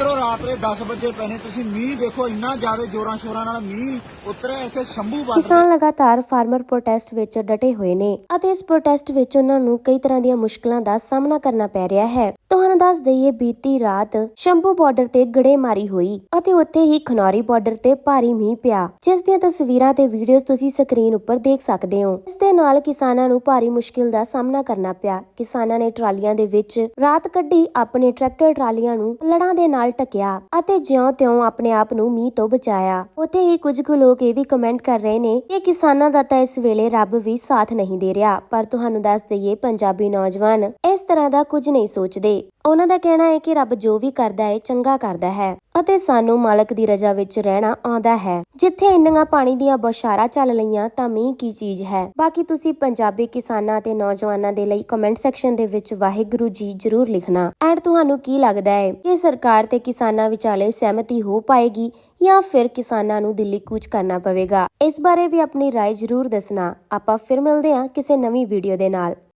ਮਿੱਤਰੋ, ਰਾਤ ਦੇ 10 ਵਜੇ ਪੈਣੇ, ਤੁਸੀਂ ਮੀਂਹ ਦੇਖੋ, ਇੰਨਾ ਜ਼ਿਆਦਾ ਜ਼ੋਰਾਂ ਸ਼ੋਰਾਂ ਨਾਲ ਮੀਂਹ ਉਤਰਿਆ, ਇੱਥੇ ਸ਼ੰਭੂ ਬਾਰਡਰ ਕਿਸਾਨ ਲਗਾਤਾਰ ਫਾਰਮਰ ਪ੍ਰੋਟੈਸਟ ਵਿੱਚ ਡਟੇ ਹੋਏ ਨੇ, ਅਤੇ ਇਸ ਪ੍ਰੋਟੈਸਟ ਵਿੱਚ ਉਹਨਾਂ ਨੂੰ ਕਈ ਤਰ੍ਹਾਂ ਦੀਆਂ ਮੁਸ਼ਕਲਾਂ ਦਾ ਸਾਹਮਣਾ ਕਰਨਾ ਪੈ ਰਿਹਾ ਹੈ। ਤੁਹਾਨੂੰ ਦੱਸ ਦਈਏ, ਬੀਤੀ ਰਾਤ ਸ਼ੰਭੂ ਬਾਰਡਰ ਤੇ ਗੜੇਮਾਰੀ ਹੋਈ ਅਤੇ ਉੱਥੇ ਹੀ ਖਨੌਰੀ ਬਾਰਡਰ ਤੇ ਭਾਰੀ ਮੀਂਹ ਪਿਆ, ਜਿਸ ਦੀਆਂ ਤਸਵੀਰਾਂ ਤੇ ਵੀਡੀਓਜ਼ ਤੁਸੀਂ ਸਕਰੀਨ ਉੱਪਰ ਦੇਖ ਸਕਦੇ ਹੋ। ਇਸ ਦੇ ਨਾਲ ਕਿਸਾਨਾਂ ਨੂੰ ਭਾਰੀ ਮੁਸ਼ਕਿਲ ਦਾ ਸਾਹਮਣਾ ਕਰਨਾ ਪਿਆ। ਕਿਸਾਨਾਂ ਨੇ ਟਰਾਲੀਆਂ ਦੇ ਵਿੱਚ ਰਾਤ ਕੱਢੀ, ਆਪਣੇ ਟਰੈਕਟਰ ਟਰਾਲੀਆਂ ਨੂੰ ਲੜਾਂ ਦੇ ਨਾਲ ਟਕਿਆ ਅਤੇ ਜਿਉਂ-ਤਿਉਂ ਆਪਣੇ ਆਪ ਨੂੰ ਮੀਂਹ ਤੋਂ ਬਚਾਇਆ। ਉੱਥੇ ਹੀ ਕੁਝ ਕੁ ਲੋਕ ਇਹ ਵੀ ਕਮੈਂਟ ਕਰ ਰਹੇ ਨੇ ਕਿ ਕਿਸਾਨਾਂ ਦਾ ਤਾਂ ਇਸ ਵੇਲੇ ਰੱਬ ਵੀ ਸਾਥ ਨਹੀਂ ਦੇ ਰਿਹਾ, ਪਰ ਤੁਹਾਨੂੰ ਦੱਸ ਦਈਏ, ਪੰਜਾਬੀ ਨੌਜਵਾਨ ਇਸ ਤਰ੍ਹਾਂ ਦਾ ਕੁਝ ਨਹੀਂ ਸੋਚਦੇ। ਉਹਨਾਂ ਦਾ ਕਹਿਣਾ ਹੈ ਕਿ ਰੱਬ ਜੋ ਵੀ ਕਰਦਾ ਹੈ ਚੰਗਾ ਕਰਦਾ ਹੈ ਅਤੇ ਸਾਨੂੰ ਮਾਲਕ ਦੀ ਰਜ਼ਾ ਵਿੱਚ ਰਹਿਣਾ ਆਉਂਦਾ ਹੈ ਜਿੱਥੇ ਇੰਨੀਆਂ ਪਾਣੀ ਦੀਆਂ ਬੌਸ਼ਾਰਾਂ ਚੱਲ ਲਈਆਂ ਤਾਂ ਮੀਂਹ ਕੀ ਚੀਜ਼ ਹੈ ਬਾਕੀ ਤੁਸੀਂ ਪੰਜਾਬੀ ਕਿਸਾਨਾਂ ਅਤੇ ਨੌਜਵਾਨਾਂ ਦੇ ਲਈ ਕਮੈਂਟ ਸੈਕਸ਼ਨ ਦੇ ਵਿੱਚ ਵਾਹਿਗੁਰੂ ਜੀ ਜ਼ਰੂਰ ਲਿਖਣਾ ਐਂਡ ਤੁਹਾਨੂੰ ਕੀ ਲੱਗਦਾ ਹੈ ਕਿ ਸਰਕਾਰ ਤੇ ਕਿਸਾਨਾਂ ਵਿਚਾਲੇ ਸਹਿਮਤੀ ਹੋ ਪਾਏਗੀ ਜਾਂ ਫਿਰ ਕਿਸਾਨਾਂ ਨੂੰ ਦਿੱਲੀ ਕੂਚ ਕਰਨਾ ਪਵੇਗਾ ਇਸ ਬਾਰੇ ਵੀ ਆਪਣੀ رائے ਜ਼ਰੂਰ ਦੱਸਣਾ ਆਪਾਂ ਫਿਰ ਮਿਲਦੇ ਹਾਂ ਕਿਸੇ ਨਵੀਂ ਵੀਡੀਓ ਦੇ ਨਾਲ